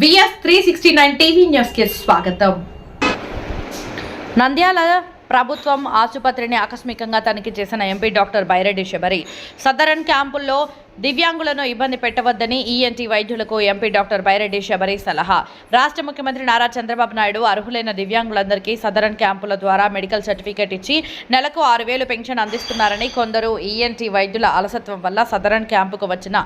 VS three sixty nine TV న్యూస్కి స్వాగతం. నంద్యాల ప్రభుత్వం ఆసుపత్రిని ఆకస్మికంగా తనిఖీ చేసిన ఎంపీ డాక్టర్ బైరెడ్డి శబరి సదరన్ క్యాంపుల్లో దివ్యాంగులను ఇబ్బంది పెట్టవద్దని ఈఎన్టీ వైద్యులకు ఎంపీ డాక్టర్ బైరెడ్డి శబరి సలహా. రాష్ట్ర ముఖ్యమంత్రి నారా చంద్రబాబు నాయుడు అర్హులైన దివ్యాంగులందరికీ సదరన్ క్యాంపుల ద్వారా మెడికల్ సర్టిఫికేట్ ఇచ్చి నెలకు ఆరు వేలు పెన్షన్ అందిస్తున్నారని కొందరు ఈఎన్టీ వైద్యుల అలసత్వం వల్ల సదరన్ క్యాంపుకు వచ్చిన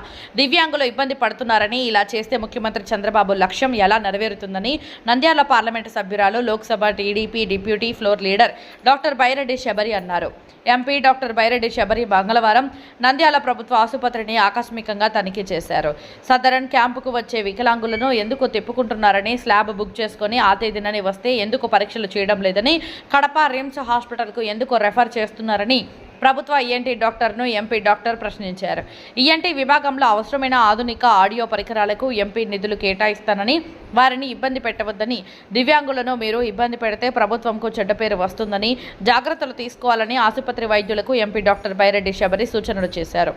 దివ్యాంగులు ఇబ్బంది పడుతున్నారని ఇలా చేస్తే ముఖ్యమంత్రి చంద్రబాబు లక్ష్యం ఎలా నెరవేరుతుందని నంద్యాల పార్లమెంటు సభ్యురాలు Lok Sabha TDP deputy floor leader doctor Byreddy Sabari అన్నారు. ఎంపీ డాక్టర్ బైరెడ్డి శబరి మంగళవారం నంద్యాల ప్రభుత్వ ఆసుపత్రిని ఆకస్మికంగా తనిఖీ చేశారు. సదరన్ క్యాంపుకు వచ్చే వికలాంగులను ఎందుకు తిప్పుకుంటున్నారని స్లాబ్ బుక్ చేసుకుని ఆ తేదీనని వస్తే ఎందుకు పరీక్షలు చేయడం లేదని కడప రిమ్స్ హాస్పిటల్కు ఎందుకు రెఫర్ చేస్తున్నారని ప్రభుత్వ ఈఎన్టీ డాక్టర్ను ఎంపీ డాక్టర్ ప్రశ్నించారు. ఈఎన్టీ విభాగంలో అవసరమైన ఆధునిక ఆడియో పరికరాలకు ఎంపీ నిధులు కేటాయిస్తానని వారిని ఇబ్బంది పెట్టవద్దని దివ్యాంగులను మీరు ఇబ్బంది పెడితే ప్రభుత్వంకు చెడ్డ పేరు వస్తుందని జాగ్రత్తలు తీసుకోవాలని ఆసుపత్రి వైద్యులకు ఎంపీ డాక్టర్ బైరెడ్డి శబరి సూచనలు చేశారు.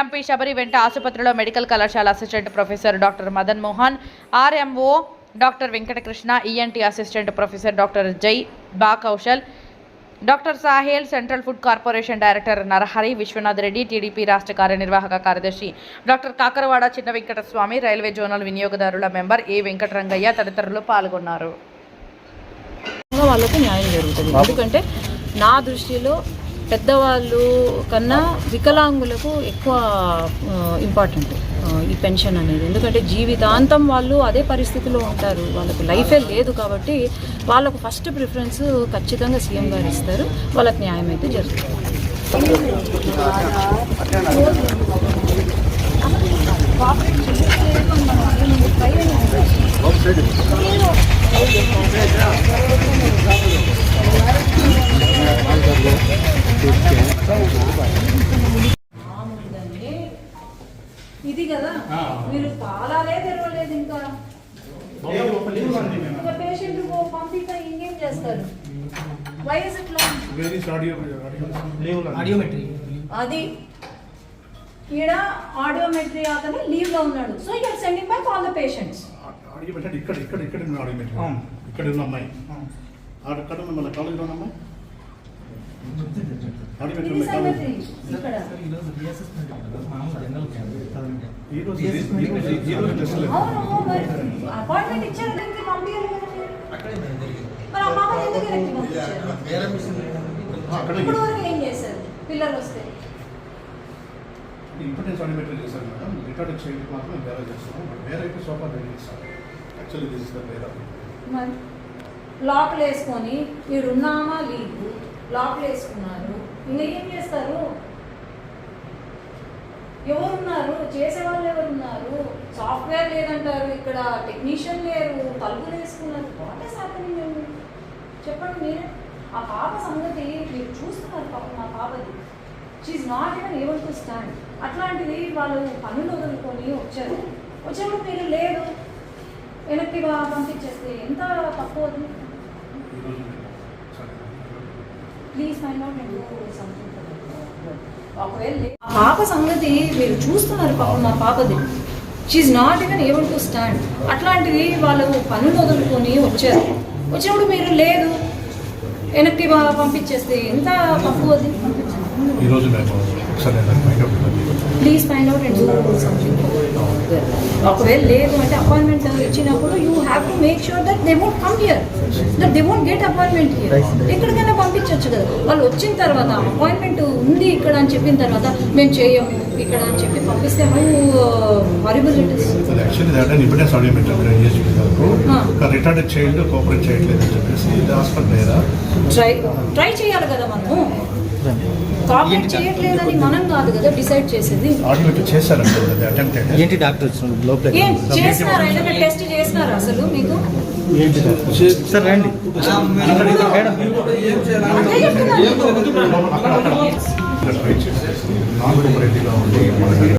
ఎంపీ శబరి వెంట ఆసుపత్రిలో మెడికల్ కళాశాల assistant professor doctor Madan Mohan RMO doctor Venkatakrishna ENT assistant professor doctor Jai Ba Kaushal doctor Sahel central food corporation director Narahari Viswanath Reddy TDP రాష్ట్ర కార్యనిర్వాహక కార్యదర్శి doctor Kakaravada Chinna Venkataswamy railway zonal వినియోగదారుల member A Venkatarangaiah తదితరులు పాల్గొన్నారు. వాళ్ళకు న్యాయం జరుగుతుంది. ఎందుకంటే నా దృష్టిలో పెద్దవాళ్ళు కన్నా వికలాంగులకు ఎక్కువ ఇంపార్టెంట్ ఈ పెన్షన్ అనేది. ఎందుకంటే జీవితాంతం వాళ్ళు అదే పరిస్థితిలో ఉంటారు. వాళ్ళకు లైఫే లేదు కాబట్టి వాళ్ళకు ఫస్ట్ ప్రిఫరెన్స్ ఖచ్చితంగా సీఎం గారు ఇస్తారు. వాళ్ళకి న్యాయం అయితే జరుగుతుంది. మీరు తాళాలే తెరవలేదు ఇంకా. ఒక పేషెంట్ పంపిస్తే ఇంకేం చేస్తారు? ఆడియోమెట్రీ అది. ఈడ ఆడియోమెట్రీ అతను లీవ్లో ఉన్నాడు. So you're sending back all the patients ఇక్కడ ఇక్కడ ఇక్కడ. ఇక్కడ ఉన్న అమ్మాయి. ఉన్న మన కాలేజీలో ఉన్న అమ్మాయి? అపాయింట్మెంట్ ఇచ్చారు దీనికి మీరు. ఆ ఎందుకు ఇప్పుడు వరకు ఏం చేశారు? పిల్లలు వస్తే. ఇంపార్టెన్స్ ఆడియోమెట్రీ చేశారు మేడం. రికార్డ్ చేయడం మాత్రం వేరే చేస్తాం బట్ వేరే అయితే సోఫా రెడీ చేస్తాం యాక్చువల్లీ దిస్ ఇస్ ద వేరే లాక్లు వేసుకొని మీరు ఉన్నామా లీవ్ లాక్లు వేసుకున్నారు ఇంకా ఏం చేస్తారు ఎవరున్నారు? చేసేవాళ్ళు ఎవరున్నారు సాఫ్ట్వేర్ లేదంటారు ఇక్కడ టెక్నీషియన్ లేరు తలుపులు వేసుకున్నారు. వాటే ఇస్ హ్యాపెనింగ్ చెప్పండి మీరే. ఆ పాప సంగతి మీరు చూస్తున్నారు పాప మా పాపది. She's not even able to stand అట్లాంటిది వాళ్ళు పనులు వదులుకొని వచ్చారు. వచ్చినప్పుడు మీరు లేదు. వెనక్కి పంపించేస్తే ఎంత తక్కువ అవుతుంది? Please find out and do something ఒకవేళ లే- ఆ పాప సంగతి మీరు చూస్తున్నారు పాప మా పాపది. She's not even able to stand అట్లాంటిది వాళ్ళు పనులు వదులుకొని వచ్చారు. వచ్చినప్పుడు మీరు లేదు. వెనక్కి పంపించేస్తే ఎంత తక్కువ please find out and do something ఒకవేళ లేదు అంటే అపాయింట్మెంట్ ఇచ్చినప్పుడు you have to make sure that they won't come here that they won't get appointment here ఎక్కడికైనా పంపించవచ్చు కదా. వాళ్ళు వచ్చిన తర్వాత అపాయింట్మెంట్ ఉంది ఇక్కడ అని చెప్పిన తర్వాత మేము చేయము ఇక్కడ అని చెప్పి పంపిస్తే హారిబుల్ ఇట్ ఇస్ యాక్చువల్లీ దాంట్లో ఇంపార్టెన్స్ ఆడియోమెట్రీ రెడీ చేసి పెట్టారు ఆ. ఒక రిటార్డెడ్ చైల్డ్ కోఆపరేట్ చేయట్లేదు అని చెప్పేసి ఇది హాస్పిటల్ లేదా ట్రై ట్రై చేయాలి కదా మనము చేయట్లేదని మనం కాదు కదా డిసైడ్ చేసేది. లోపల ఏం చేసినారా ఏదైనా టెస్ట్ చేసినారా అసలు మీకు? సార్ రండి. నాన్ కోఆపరేటివ్గా ఉండి మనకి